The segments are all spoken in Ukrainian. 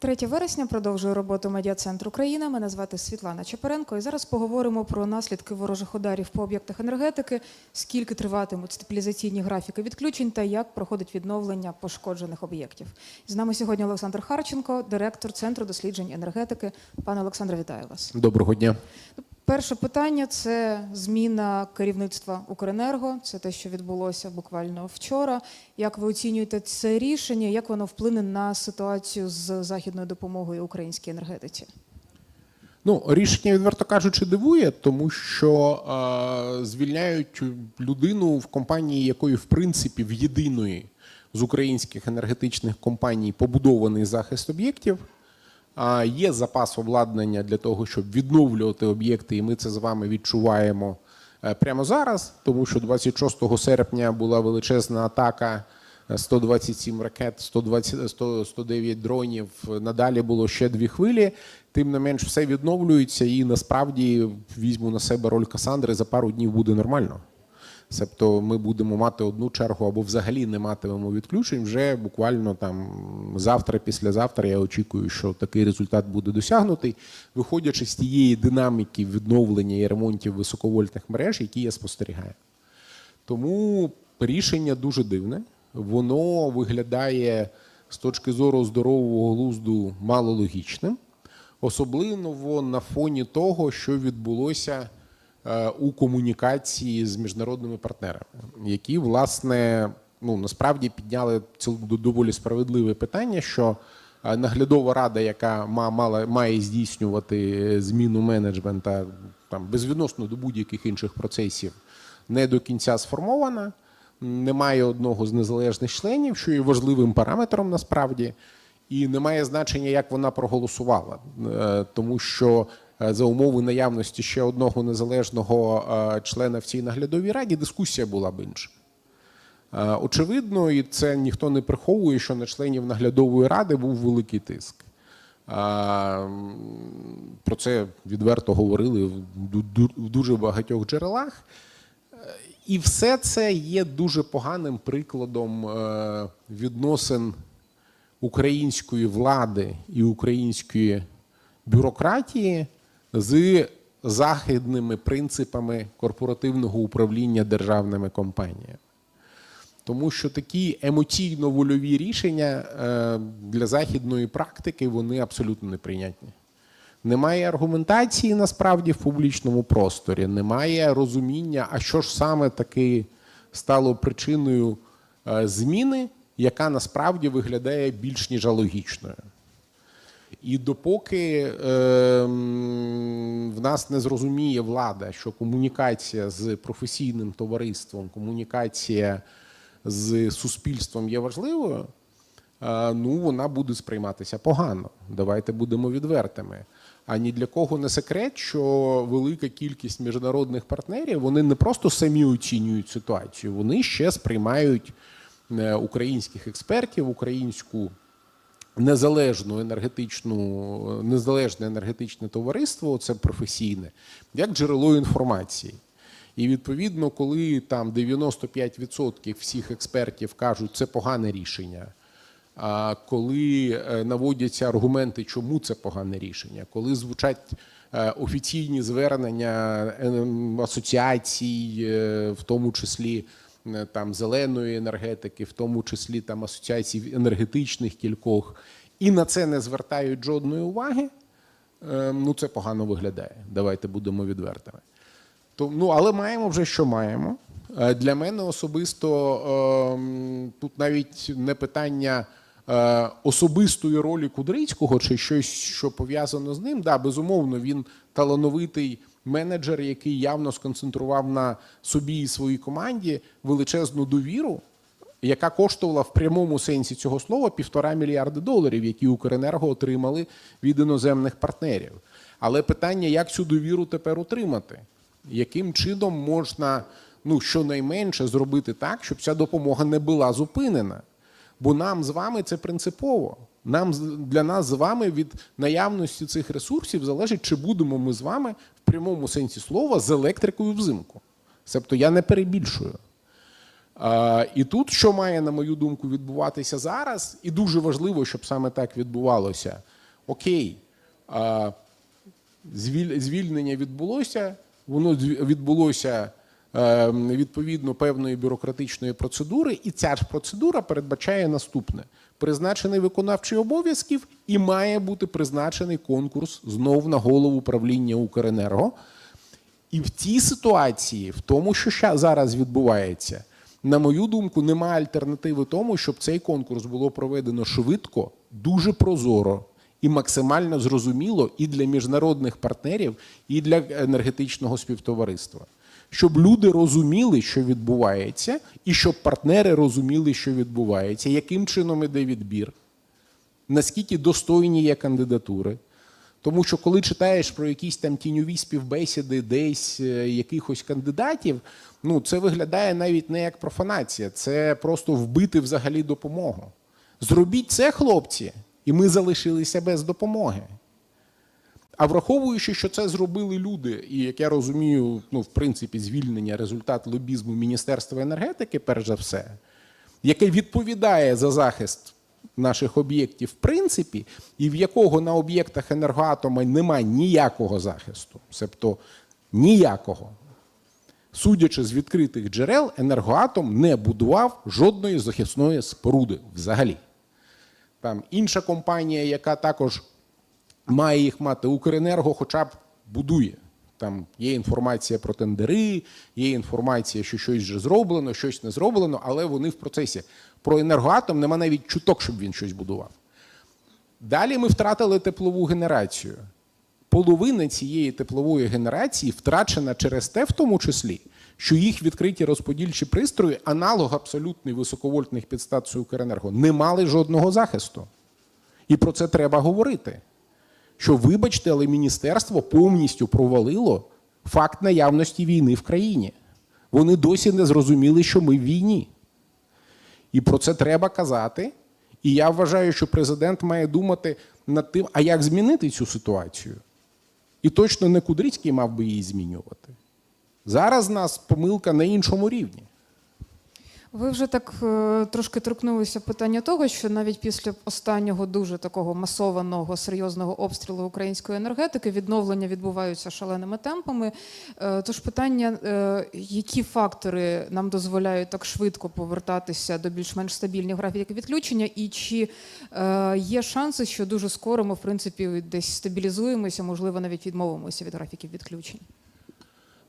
3 вересня продовжую роботу медіа-центру Україна. Мене звати Світлана Чепаренко. І зараз поговоримо про наслідки ворожих ударів по об'єктах енергетики, скільки триватимуть стабілізаційні графіки відключень та як проходить відновлення пошкоджених об'єктів. З нами сьогодні Олександр Харченко, директор Центру досліджень енергетики. Пане Олександре, вітаю вас. Доброго дня. Перше питання це зміна керівництва Укренерго. Це те, що відбулося буквально вчора. Як ви оцінюєте це рішення? Як воно вплине на ситуацію з західною допомогою українській енергетиці? Ну, рішення, відверто кажучи, дивує, тому що е, звільняють людину в компанії, якої, в принципі, в єдиної з українських енергетичних компаній побудований захист об'єктів. Є запас обладнання для того, щоб відновлювати об'єкти, і ми це з вами відчуваємо е, прямо зараз, тому що 26 серпня була величезна атака. е, 127 ракет, 120, 100, 109 дронів. Надалі було ще дві хвилі. Тим не менш, все відновлюється, і насправді візьму на себе роль Касандри. За пару днів буде нормально. Себто ми будемо мати одну чергу або взагалі не матимемо відключень. Вже буквально там завтра, післязавтра я очікую, що такий результат буде досягнутий, виходячи з тієї динаміки відновлення і ремонтів високовольтних мереж, які я спостерігаю. Тому рішення дуже дивне. Воно виглядає з точки зору здорового глузду малологічним, особливо на фоні того, що відбулося у комунікації з міжнародними партнерами, які власне ну насправді підняли ціл- доволі справедливе питання, що е, наглядова рада, яка ма- мала має здійснювати зміну менеджмента там безвідносно до будь-яких інших процесів, не до кінця сформована. Немає одного з незалежних членів, що є важливим параметром насправді, і немає значення, як вона проголосувала, Е, тому що е, за умови наявності ще одного незалежного е, члена в цій наглядовій раді дискусія була б інша. Е, Очевидно, і це ніхто не приховує, що на членів наглядової ради був великий тиск. Про це відверто говорили в ду- ду- в дуже багатьох джерелах. Е, І все це є дуже поганим прикладом е, відносин української влади і української бюрократії з західними принципами корпоративного управління державними компаніями. Тому що такі емоційно-вольові рішення е, для західної практики вони абсолютно неприйнятні. Немає аргументації насправді в публічному просторі, немає розуміння, а що ж саме таки стало причиною е, зміни, яка насправді виглядає більш ніж алогічною. І допоки е, в нас не зрозуміє влада, що комунікація з професійним товариством, комунікація з суспільством є важливою, е, ну вона буде сприйматися погано. Давайте будемо відвертими. А ні для кого не секрет, що велика кількість міжнародних партнерів вони не просто самі оцінюють ситуацію, вони ще сприймають е, українських експертів, українську незалежну енергетичну, незалежне енергетичне товариство, це професійне, як джерело інформації. І відповідно, коли там 95% всіх експертів кажуть, це погане рішення. А коли е, наводяться аргументи, чому це погане рішення, коли звучать е, офіційні звернення е, асоціацій, в тому числі там зеленої енергетики, в тому числі там асоціацій енергетичних кількох, і на це не звертають жодної уваги, е, ну це погано виглядає. Давайте будемо відвертими. То, ну, але маємо вже що маємо. Е, Для мене особисто ем, тут навіть не питання е, особистої ролі Кудрицького чи щось, що пов'язано з ним. Да, безумовно, він талановитий менеджер, який явно сконцентрував на собі і своїй команді величезну довіру, яка коштувала в прямому сенсі цього слова півтора мільярди доларів, які Укренерго отримали від іноземних партнерів. Але питання, як цю довіру тепер отримати? Яким чином можна ну, щонайменше зробити так, щоб ця допомога не була зупинена? Бо нам з вами це принципово. Нам для нас з вами від наявності цих ресурсів залежить, чи будемо ми з вами в прямому сенсі слова з електрикою взимку. Тобто я не перебільшую. А, І тут, що має, на мою думку, відбуватися зараз, і дуже важливо, щоб саме так відбувалося. Окей, а, звіль- звільнення відбулося, воно відбулося відповідно певної бюрократичної процедури, і ця ж процедура передбачає наступне: призначений виконавчий обов'язків і має бути призначений конкурс знов на голову правління Укренерго. І в цій ситуації, в тому, що зараз відбувається, на мою думку, немає альтернативи тому, щоб цей конкурс було проведено швидко, дуже прозоро і максимально зрозуміло і для міжнародних партнерів, і для енергетичного співтовариства. Щоб люди розуміли, що відбувається, і щоб партнери розуміли, що відбувається, яким чином іде відбір, наскільки достойні є кандидатури. Тому що коли читаєш про якісь там тіньові співбесіди десь е, якихось кандидатів, ну це виглядає навіть не як профанація, це просто вбити взагалі допомогу. Зробіть це, хлопці, і ми залишилися без допомоги. А враховуючи, що це зробили люди, і як я розумію, ну, в принципі, звільнення результат лобізму Міністерства енергетики, перш за все, яке відповідає за захист наших об'єктів, в принципі, і в якого на об'єктах енергоатома немає ніякого захисту, себто ніякого. Судячи з відкритих джерел, енергоатом не будував жодної захисної споруди взагалі. Там інша компанія, яка також має їх мати, Укренерго хоча б будує. Там є інформація про тендери, є інформація, що щось вже зроблено, щось не зроблено, але вони в процесі. Про енергоатом нема навіть чуток, щоб він щось будував. Далі ми втратили теплову генерацію. Половина цієї теплової генерації втрачена через те, в тому числі, що їх відкриті розподільчі пристрої, аналог абсолютний високовольтних підстанцій Укренерго, не мали жодного захисту. І про це треба говорити. Що, вибачте, але міністерство повністю провалило факт наявності війни в країні. Вони досі не зрозуміли, що ми в війні. І про це треба казати. І я вважаю, що президент має думати над тим, а як змінити цю ситуацію. І точно не Кудрицький мав би її змінювати. Зараз нас помилка на іншому рівні. Ви вже так е, трошки торкнулися питання того, що навіть після останнього дуже такого масованого серйозного обстрілу української енергетики відновлення відбуваються шаленими темпами. Е, Тож питання, е, які фактори нам дозволяють так швидко повертатися до більш-менш стабільних графіків відключення, і чи є шанси, що дуже скоро ми в принципі десь стабілізуємося, можливо, навіть відмовимося від графіків відключень?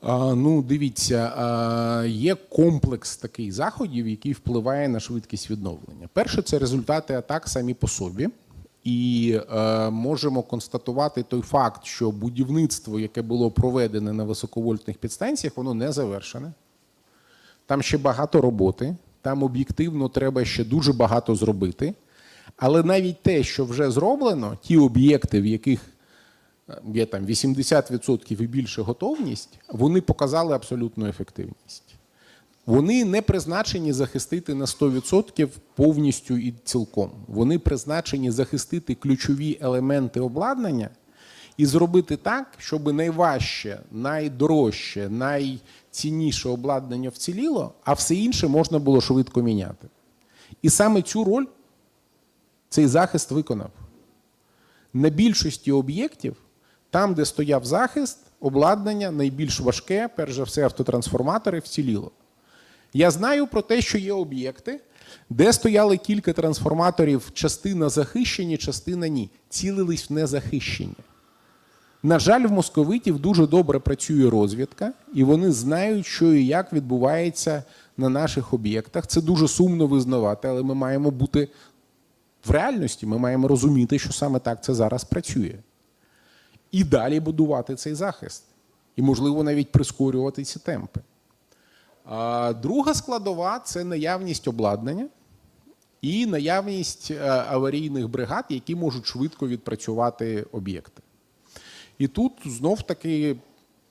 Ну, дивіться, є комплекс таких заходів, який впливає на швидкість відновлення. Перше, це результати атак самі по собі. І е, можемо констатувати той факт, що будівництво, яке було проведене на високовольтних підстанціях, воно не завершене. Там ще багато роботи, там об'єктивно треба ще дуже багато зробити. Але навіть те, що вже зроблено, ті об'єкти, в яких є там 80% і більше готовність, вони показали абсолютну ефективність. Вони не призначені захистити на 100% повністю і цілком. Вони призначені захистити ключові елементи обладнання і зробити так, щоб найважче, найдорожче, найцінніше обладнання вціліло, а все інше можна було швидко міняти. І саме цю роль цей захист виконав. На більшості об'єктів, там, де стояв захист, обладнання найбільш важке, перш за все, автотрансформатори вціліло. Я знаю про те, що є об'єкти, де стояли кілька трансформаторів, частина захищені, частина ні. Цілились в незахищені. На жаль, в московитів дуже добре працює розвідка, і вони знають, що і як відбувається на наших об'єктах. Це дуже сумно визнавати, але ми маємо бути в реальності, ми маємо розуміти, що саме так це зараз працює. І далі будувати цей захист. І, можливо, навіть прискорювати ці темпи. А друга складова це наявність обладнання і наявність е, аварійних бригад, які можуть швидко відпрацювати об'єкти. І тут знов таки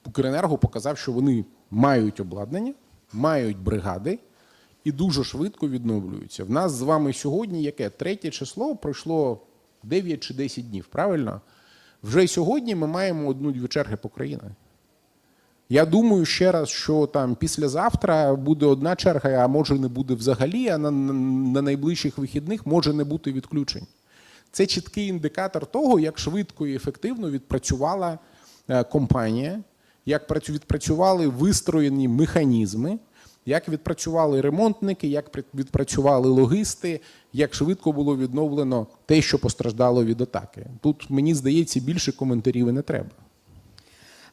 Укренерго показав, що вони мають обладнання, мають бригади і дуже швидко відновлюються. В нас з вами сьогодні яке? Третє число пройшло 9 чи 10 днів, правильно? Вже сьогодні ми маємо одну-дві черги по країні. Я думаю ще раз, що там післязавтра буде одна черга, а може не буде взагалі, а на, на, на найближчих вихідних може не бути відключень. Це чіткий індикатор того, як швидко і ефективно відпрацювала е, компанія, як працю- відпрацювали вистроєні механізми, як відпрацювали ремонтники, як відпрацювали логисти, як швидко було відновлено те, що постраждало від атаки. Тут мені здається, більше коментарів і не треба.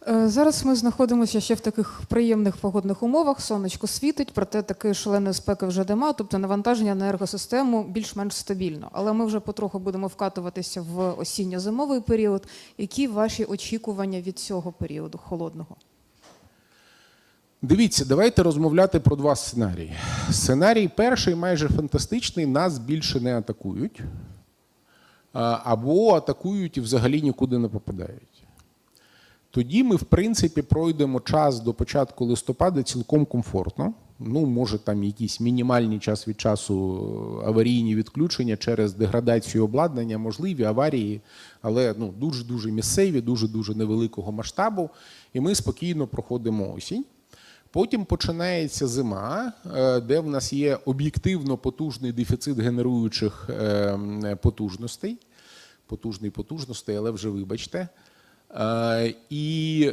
Е, Зараз ми знаходимося ще в таких приємних погодних умовах. Сонечко світить, проте такої шаленої спеки вже нема. Тобто навантаження на енергосистему більш-менш стабільно. Але ми вже потроху будемо вкатуватися в осінньо-зимовий період. Які ваші очікування від цього періоду холодного? Дивіться, давайте розмовляти про два сценарії. Сценарій перший майже фантастичний, нас більше не атакують, або атакують і взагалі нікуди не попадають. Тоді ми, в принципі, пройдемо час до початку листопада цілком комфортно. Ну, може, там якісь мінімальні час від часу е, аварійні відключення через деградацію обладнання, можливі аварії, але ну, дуже-дуже місцеві, дуже-дуже невеликого масштабу. І ми спокійно проходимо осінь. Потім починається зима, е, де в нас є об'єктивно потужний дефіцит генеруючих е, потужностей. Потужний потужностей, але вже вибачте. Е, І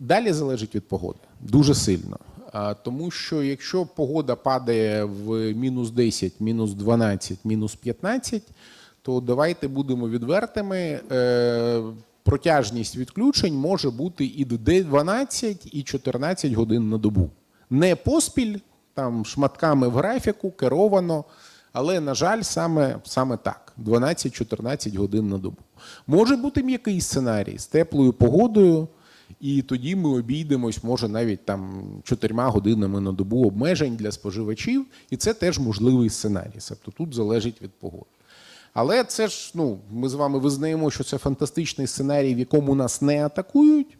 далі залежить від погоди дуже сильно. Тому що якщо погода падає в мінус 10, мінус 12, мінус 15, то давайте будемо відвертими. Протяжність відключень може бути і до 12, і 14 годин на добу. Не поспіль, там шматками в графіку, керовано, але, на жаль, саме, саме так: 12-14 годин на добу. Може бути м'який сценарій з теплою погодою, і тоді ми обійдемось, може, навіть там чотирма годинами на добу обмежень для споживачів, і це теж можливий сценарій. Тобто тут залежить від погоди. Але це ж, ну, ми з вами визнаємо, що це фантастичний сценарій, в якому нас не атакують.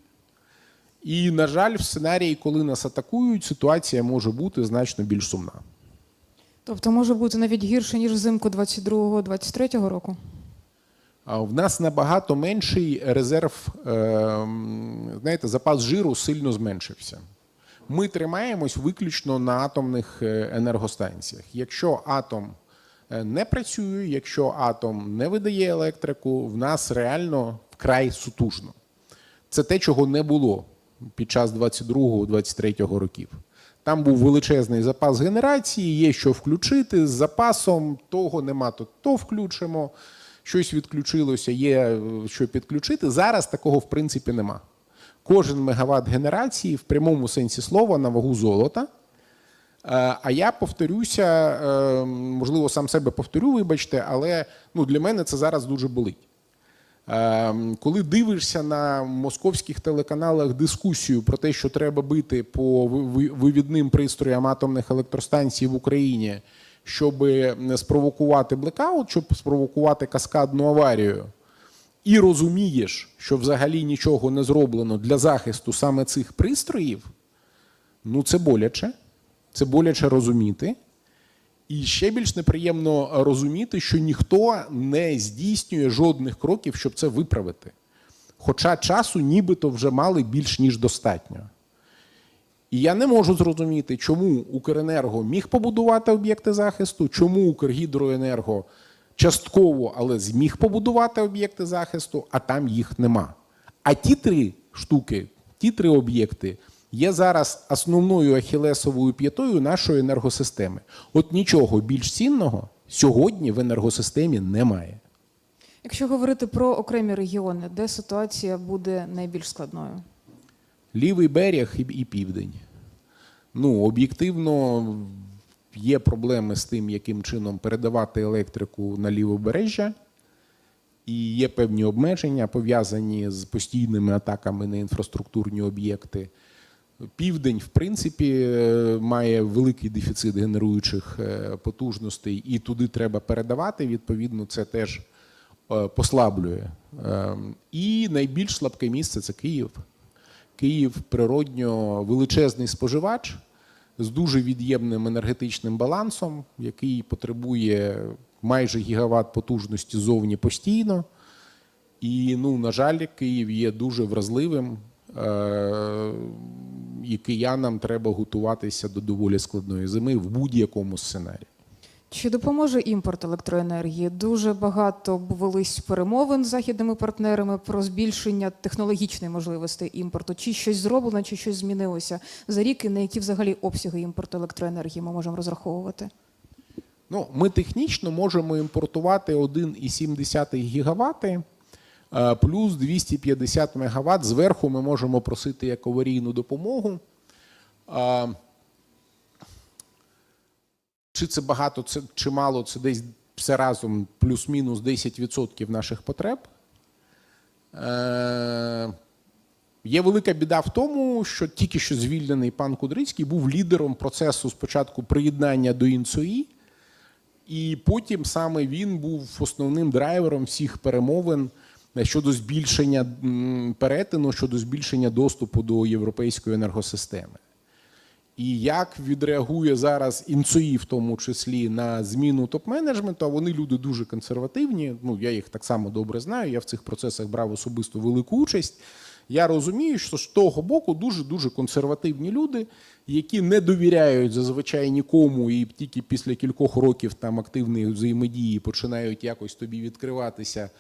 І, на жаль, в сценарії, коли нас атакують, ситуація може бути значно більш сумна. Тобто може бути навіть гірше, ніж взимку 22-23 року? А в нас набагато менший резерв, е, знаєте, запас жиру сильно зменшився. Ми тримаємось виключно на атомних е, енергостанціях. Якщо атом не працює, якщо атом не видає електрику, в нас реально вкрай сутужно. Це те, чого не було під час 22-23 років. Там був величезний запас генерації, є що включити з запасом, того нема, то то включимо. Щось відключилося, є е, що підключити. Зараз такого в принципі нема. Кожен мегаватт генерації в прямому сенсі слова на вагу золота. Е, А я повторюся, е, можливо, сам себе повторю, вибачте, але ну, для мене це зараз дуже болить. Е, Коли дивишся на московських телеканалах дискусію про те, що треба бити по ви- ви- вивідним пристроям атомних електростанцій в Україні, щоб спровокувати блекаут, щоб спровокувати каскадну аварію, і розумієш, що взагалі нічого не зроблено для захисту саме цих пристроїв, ну це боляче. Це боляче розуміти. І ще більш неприємно розуміти, що ніхто не здійснює жодних кроків, щоб це виправити. Хоча часу нібито вже мали більш ніж достатньо. І я не можу зрозуміти, чому Укренерго міг побудувати об'єкти захисту, чому Укргідроенерго частково, але зміг побудувати об'єкти захисту, а там їх нема. А ті три штуки, ті три об'єкти є зараз основною ахілесовою п'ятою нашої енергосистеми. От нічого більш цінного сьогодні в енергосистемі немає. Якщо говорити про окремі регіони, де ситуація буде найбільш складною? Лівий берег і, південь. Ну, об'єктивно є проблеми з тим, яким чином передавати електрику на лівобережжя. І є певні обмеження, пов'язані з постійними атаками на інфраструктурні об'єкти. Південь, в принципі, е, має великий дефіцит генеруючих е, потужностей, і туди треба передавати. Відповідно, це теж е, послаблює. Ем, І найбільш слабке місце це Київ. Київ природньо величезний споживач з дуже від'ємним енергетичним балансом, який потребує майже гігават потужності зовні постійно. І, ну, на жаль, Київ є дуже вразливим. Е, і киянам треба готуватися до доволі складної зими в будь-якому сценарії. Чи допоможе імпорт електроенергії? Дуже багато велись перемовин з західними партнерами про збільшення технологічної можливості імпорту. Чи щось зроблено, чи щось змінилося за рік, і на які взагалі обсяги імпорту електроенергії ми можемо розраховувати? Ну, ми технічно можемо імпортувати 1,7 гігавати плюс 250 мегаватт. Зверху ми можемо просити як аварійну допомогу. Чи це багато, це, чи мало, це десь все разом плюс-мінус 10% наших потреб. Е, Є велика біда в тому, що тільки що звільнений пан Кудрицький був лідером процесу спочатку приєднання до ІНЦОІ, і потім саме він був основним драйвером всіх перемовин щодо збільшення перетину, щодо збільшення доступу до європейської енергосистеми. І як відреагує зараз інцої, в тому числі на зміну топ-менеджменту, а вони люди дуже консервативні. Ну я їх так само добре знаю. Я в цих процесах брав особисто велику участь. Я розумію, що з того боку дуже дуже консервативні люди, які не довіряють зазвичай нікому, і тільки після кількох років там активної взаємодії починають якось тобі відкриватися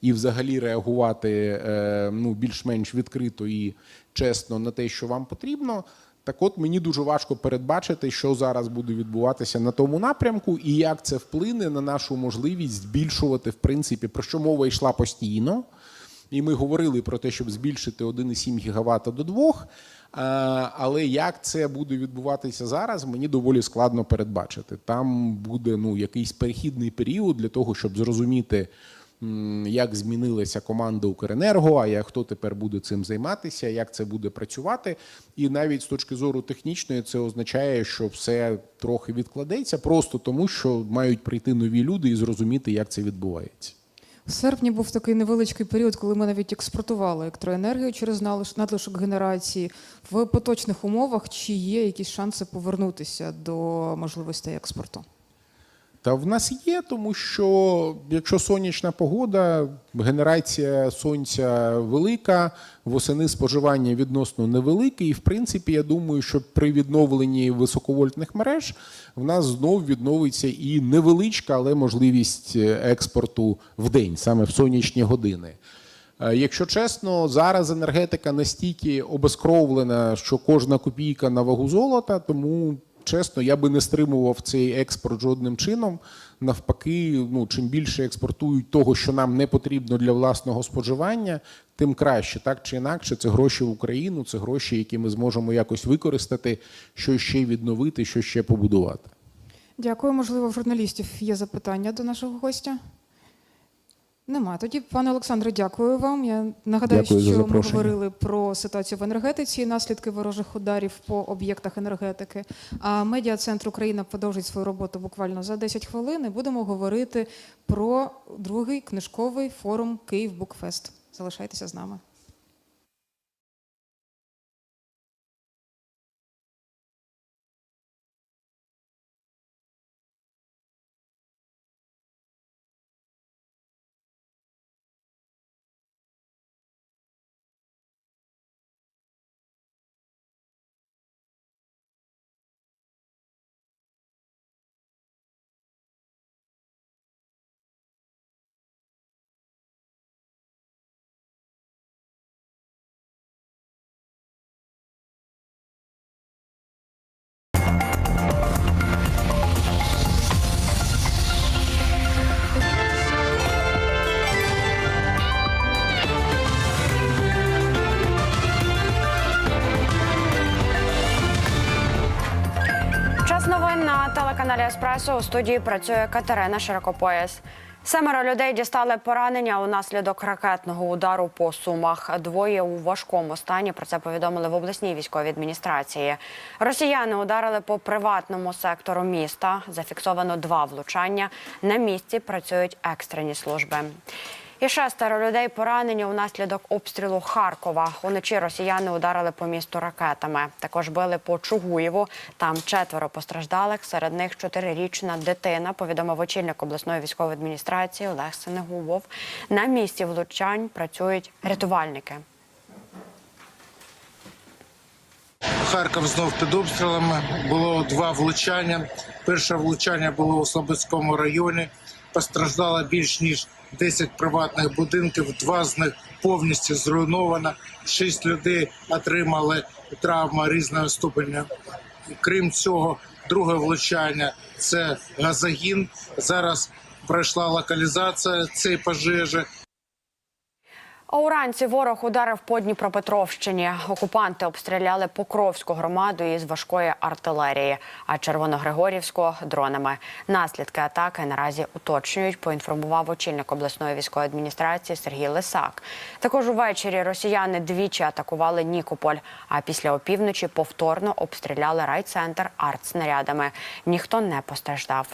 і взагалі реагувати е, ну, більш-менш відкрито і чесно на те, що вам потрібно. Так от мені дуже важко передбачити, що зараз буде відбуватися на тому напрямку, і як це вплине на нашу можливість збільшувати, в принципі, про що мова йшла постійно. І ми говорили про те, щоб збільшити 1,7 гігавата до 2. Але як це буде відбуватися зараз, мені доволі складно передбачити. Там буде ну, якийсь перехідний період для того, щоб зрозуміти, як змінилася команда Укренерго, а як хто тепер буде цим займатися, як це буде працювати. І навіть з точки зору технічної, це означає, що все трохи відкладеться, просто тому, що мають прийти нові люди і зрозуміти, як це відбувається. В серпні був такий невеличкий період, коли ми навіть експортували електроенергію через надлишок генерації. В поточних умовах чи є якісь шанси повернутися до можливостей експорту? Та в нас є, тому що якщо сонячна погода, генерація сонця велика, восени споживання відносно невелике, і в принципі, я думаю, що при відновленні високовольтних мереж в нас знов відновиться і невеличка, але можливість експорту в день, саме в сонячні години. Е, Якщо чесно, зараз енергетика настільки обескровлена, що кожна копійка на вагу золота, тому чесно, я би не стримував цей експорт жодним чином. Навпаки, ну чим більше експортують того, що нам не потрібно для власного споживання, тим краще. Так чи інакше, це гроші в Україну, це гроші, які ми зможемо якось використати, що ще відновити, що ще побудувати. Дякую. Можливо, в журналістів є запитання до нашого гостя. Нема. Тоді, пане Олександре, дякую вам. Я нагадаю, Дякую що ми говорили про ситуацію в енергетиці, наслідки ворожих ударів по об'єктах енергетики. А медіа центр Україна продовжить свою роботу буквально за 10 хвилин. І будемо говорити про другий книжковий форум Київ Букфест. Залишайтеся з нами. Еспресо у студії працює Катерина Широкопояс. Семеро людей дістали поранення унаслідок ракетного удару по сумах. Двоє у важкому стані. Про це повідомили в обласній військовій адміністрації. Росіяни ударили по приватному сектору міста. Зафіксовано два влучання. На місці працюють екстрені служби. І шестеро людей поранені унаслідок обстрілу Харкова. Уночі росіяни ударили по місту ракетами. Також били по Чугуєву. Там четверо постраждалих. Серед них чотирирічна дитина. Повідомив очільник обласної військової адміністрації Олег Сенегубов. На місці влучань працюють рятувальники. Харків знов під обстрілами. Було два влучання. Перше влучання було у Слободському районі. Постраждало більш ніж 10 приватних будинків. Два з них повністю зруйновано. Шість людей отримали травми різного ступеня. Крім цього, друге влучання це газогін. Зараз пройшла локалізація цієї пожежі. А уранці ворог ударив по Дніпропетровщині. Окупанти обстріляли Покровську громаду із важкої артилерії, а Червоногригорівську дронами. Наслідки атаки наразі уточнюють. Поінформував очільник обласної військової адміністрації Сергій Лисак. Також увечері росіяни двічі атакували Нікополь. А після опівночі повторно обстріляли райцентр артснарядами. Ніхто не постраждав.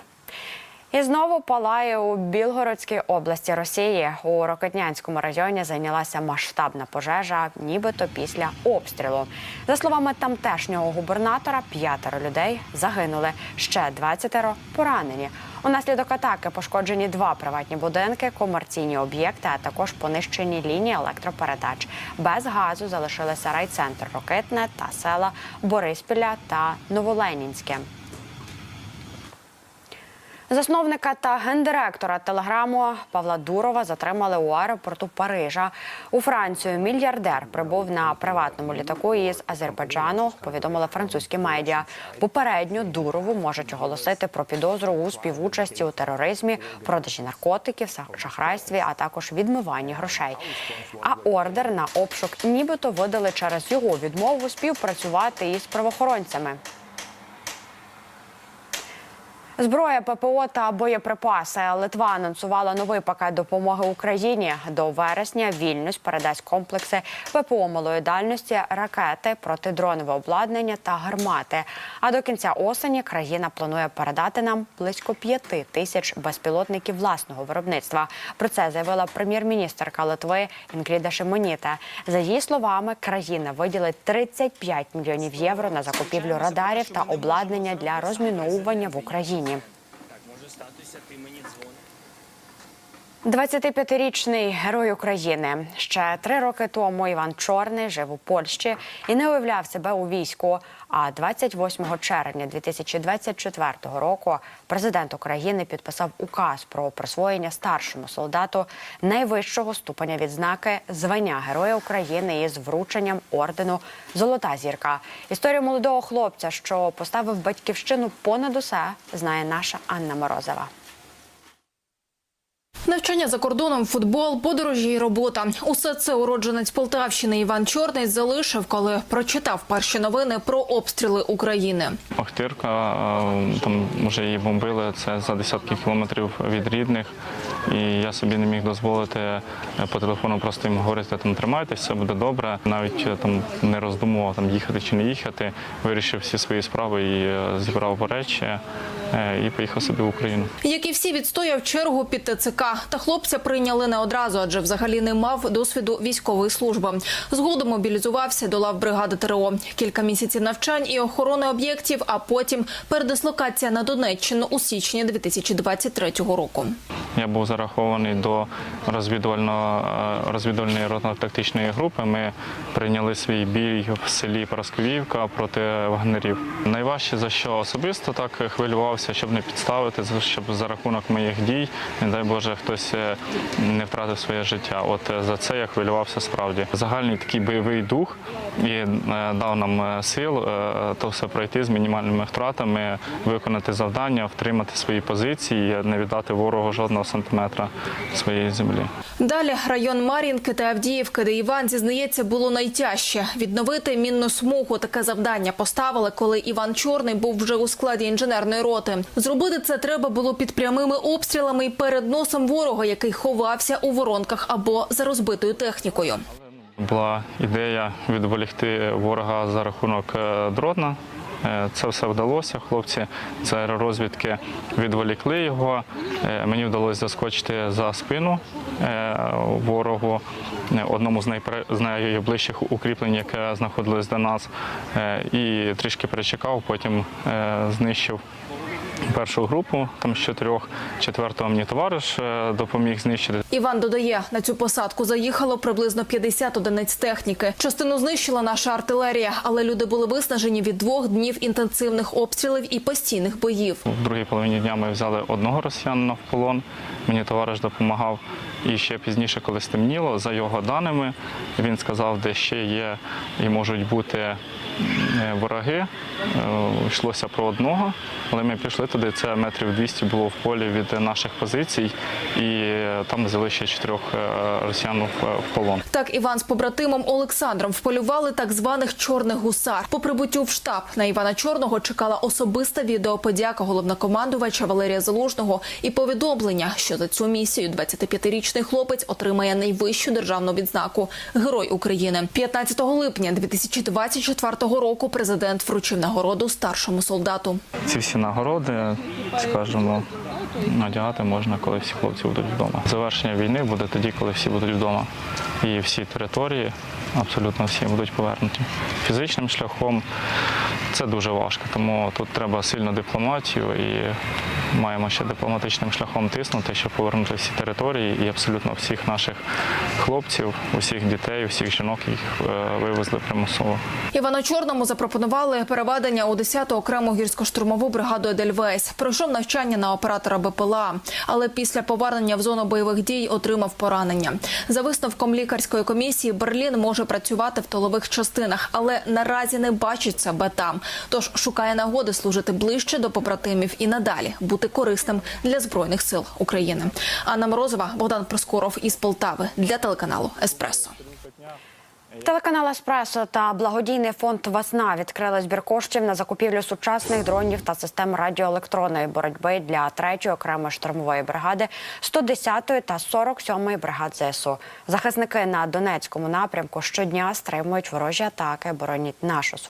І знову палає у Білгородській області Росії. У Рокетнянському районі зайнялася масштабна пожежа, нібито після обстрілу. За словами тамтешнього губернатора, п'ятеро людей загинули, ще двадцятеро поранені. Унаслідок атаки пошкоджені два приватні будинки, комерційні об'єкти, а також понищені лінії електропередач. Без газу залишилися райцентр Рокитне та села Бориспіля та Новоленінське. Засновника та гендиректора телеграму Павла Дурова затримали у аеропорту Парижа. У Францію мільярдер прибув на приватному літаку із Азербайджану. Повідомили французькі медіа. Попередньо Дурову можуть оголосити про підозру у співучасті у тероризмі, продажі наркотиків, шахрайстві, а також відмиванні грошей. А ордер на обшук нібито видали через його відмову співпрацювати із правоохоронцями. Зброя ППО та боєприпаси. Литва анонсувала новий пакет допомоги Україні. До вересня Вільнюс передасть комплекси ППО малої дальності, ракети, протидронове обладнання та гармати. А до кінця осені країна планує передати нам близько п'яти тисяч безпілотників власного виробництва. Про це заявила прем'єр-міністерка Литви Інгріда Шимоніта. За її словами, країна виділить 35 мільйонів євро на закупівлю радарів та обладнання для розміновування в Україні. 25-річний герой України ще три роки тому Іван Чорний жив у Польщі і не уявляв себе у війську. А 28 червня 2024 року президент України підписав указ про присвоєння старшому солдату найвищого ступеня відзнаки звання Героя України із врученням ордену Золота зірка. Історію молодого хлопця, що поставив батьківщину понад усе, знає наша Анна Морозова. Навчання за кордоном, футбол, подорожі і робота. Усе це уродженець Полтавщини Іван Чорний залишив, коли прочитав перші новини про обстріли України. Охтирка, е, там вже її бомбили, це за десятки кілометрів від рідних. І я собі не міг дозволити е, по телефону просто їм говорити, там тримайтеся, все буде добре. Навіть е, там не роздумував там їхати чи не їхати. Вирішив всі свої справи і е, зібрав речі і поїхав собі в Україну. Як і всі відстояв чергу під ТЦК. Та хлопця прийняли не одразу, адже взагалі не мав досвіду військової служби. Згодом мобілізувався до лав бригади ТРО. Кілька місяців навчань і охорони об'єктів, а потім передислокація на Донеччину у січні 2023 року. Я був зарахований до розвідувально е, розвідувальної ротно-тактичної групи. Ми прийняли свій бій в селі Парасковіївка проти вагнерів. Найважче за що особисто так хвилювався, щоб не підставити, щоб за рахунок моїх дій, не дай Боже, хтось е, не втратив своє життя. От е, за це я хвилювався справді. Загальний такий бойовий дух і е, дав нам сил то все пройти з мінімальними втратами, виконати завдання, втримати свої позиції, не віддати ворогу жодного сантиметра своєї землі. Далі район Мар'їнки та Авдіївки, де Іван зізнається, було найтяжче. Відновити мінну смугу таке завдання поставили, коли Іван Чорний був вже у складі інженерної роти. Зробити це треба було під прямими обстрілами і перед носом ворога, який ховався у воронках або за розбитою технікою. Була ідея відволікти ворога за рахунок е, дрона. Е, Це все вдалося. Хлопці з аеророзвідки відволікли його. Е, Мені вдалося заскочити за спину ворогу одному з найближчих укріплень, яке знаходилось до нас, і трішки перечекав, потім знищив першу групу, там з чотирьох, четвертого мені товариш е, допоміг знищити. Іван додає, на цю посадку заїхало приблизно 50 одиниць техніки. Частину знищила наша артилерія, але люди були виснажені від двох днів інтенсивних обстрілів і постійних боїв. В другій половині дня ми взяли одного росіянина в полон. Мені товариш допомагав. І ще пізніше, коли стемніло, за його даними, він сказав, де ще є і можуть бути е, вороги. Е, Йшлося про одного, але ми пішли туди. Це метрів 200 було в полі від наших позицій, і там взяли ще чотирьох е, росіян в полон. Так Іван з побратимом Олександром вполювали так званих чорних гусар. По прибуттю в штаб на Івана Чорного чекала особиста відеоподяка головнокомандувача Валерія Залужного і повідомлення, що за цю місію 25-річний хлопець отримає найвищу державну відзнаку Герой України. 15 липня 2024 року президент вручив нагороду старшому солдату. Ці всі нагороди, скажімо, надягати можна, коли всі хлопці будуть вдома. Завершення війни буде тоді, коли всі будуть вдома. І всі території, абсолютно всі будуть повернуті. Фізичним шляхом це дуже важко, тому тут треба сильну дипломатію і маємо ще дипломатичним шляхом тиснути, щоб повернути всі території і абсолютно всіх наших хлопців, усіх дітей, усіх жінок, їх е, вивезли примусово. Івану Чорному запропонували переведення у 10-ту окрему гірсько-штурмову бригаду Едельвейс. Пройшов навчання на оператора БПЛА, але після повернення в зону бойових дій отримав поранення. За висновком лікарської комісії, Берлін може працювати в тилових частинах, але наразі не бачить себе там. Тож шукає нагоди служити ближче до побратимів і надалі бути корисним для збройних сил України. Анна Морозова, Богдан Проскоров із Полтави для телеканалу Еспресо. Телеканал Еспресо та благодійний фонд Весна відкрили збір коштів на закупівлю сучасних дронів та систем радіоелектронної боротьби для 3-ї окремої штурмової бригади, 110-ї та 47-ї бригад ЗСУ. Захисники на Донецькому напрямку щодня стримують ворожі атаки, боронять нашу